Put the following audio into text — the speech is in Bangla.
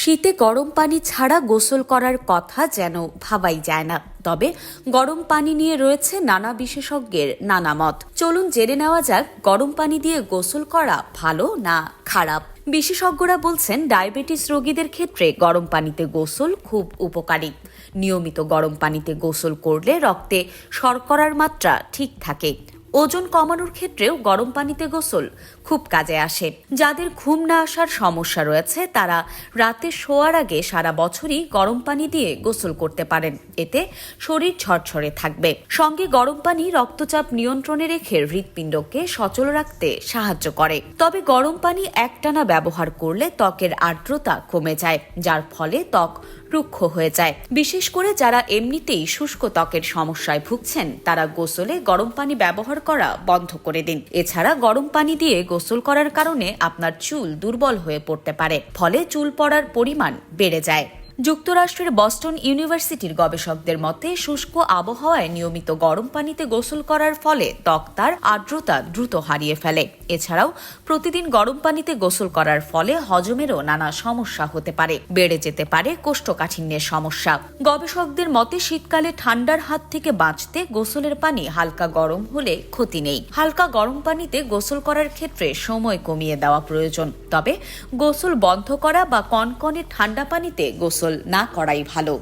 শীতে গরম পানি ছাড়া গোসল করার কথা যেন ভাবাই যায় না। তবে গরম পানি নিয়ে রয়েছে নানা বিশেষজ্ঞের নানা মত। চলুন জেনে নেওয়া যাক, গরম পানি দিয়ে গোসল করা ভালো না খারাপ? বিশেষজ্ঞরা বলছেন, ডায়াবেটিস রোগীদের ক্ষেত্রে গরম পানিতে গোসল খুব উপকারী। নিয়মিত গরম পানিতে গোসল করলে রক্তে শর্করার মাত্রা ঠিক থাকে। ওজন কমানোর ক্ষেত্রেও গরম পানিতে গোসল খুব কাজে আসে। যাদের ঘুম না আসার সমস্যা রয়েছে, তারা রাতে শোয়ার আগে সারা বছরই গরম পানি দিয়ে গোসল করতে পারেন। এতে শরীর ঝরঝরে থাকবে। সঙ্গে গরম পানি রক্তচাপ নিয়ন্ত্রণে রেখে হৃৎপিণ্ডকে সচল রাখতে সাহায্য করে। তবে গরম পানি একটানা ব্যবহার করলে ত্বকের আর্দ্রতা কমে যায়, যার ফলে ত্বক রুক্ষ হয়ে যায়। বিশেষ করে যারা এমনিতেই শুষ্ক ত্বকের সমস্যায় ভুগছেন, তারা গোসলে গরম পানি ব্যবহার করা বন্ধ করে দিন। এছাড়া গরম পানি দিয়ে গোসল করার কারণে আপনার চুল দুর্বল হয়ে পড়তে পারে, ফলে চুল পড়ার পরিমাণ বেড়ে যায়। যুক্তরাষ্ট্রের বস্টন ইউনিভার্সিটির গবেষকদের মতে, শুষ্ক আবহাওয়ায় নিয়মিত গরম পানিতে গোসল করার ফলে ত্বক তার আর্দ্রতা দ্রুত হারিয়ে ফেলে। এছাড়াও, প্রতিদিন গরম পানিতে গোসল করার ফলে হজমেরও নানা সমস্যা হতে পারে। বেড়ে যেতে পারে কোষ্ঠকাঠিন্যের সমস্যা। গবেষকদের মতে, শীতকালে ঠান্ডার হাত থেকে বাঁচতে গোসলের পানি হালকা গরম হলে ক্ষতি নেই। হালকা গরম পানিতে গোসল করার ক্ষেত্রে সময় কমিয়ে দেওয়া প্রয়োজন। তবে, গোসল বন্ধ করা বা কনকনে ঠান্ডা পানিতে গোসল না করাই ভালো।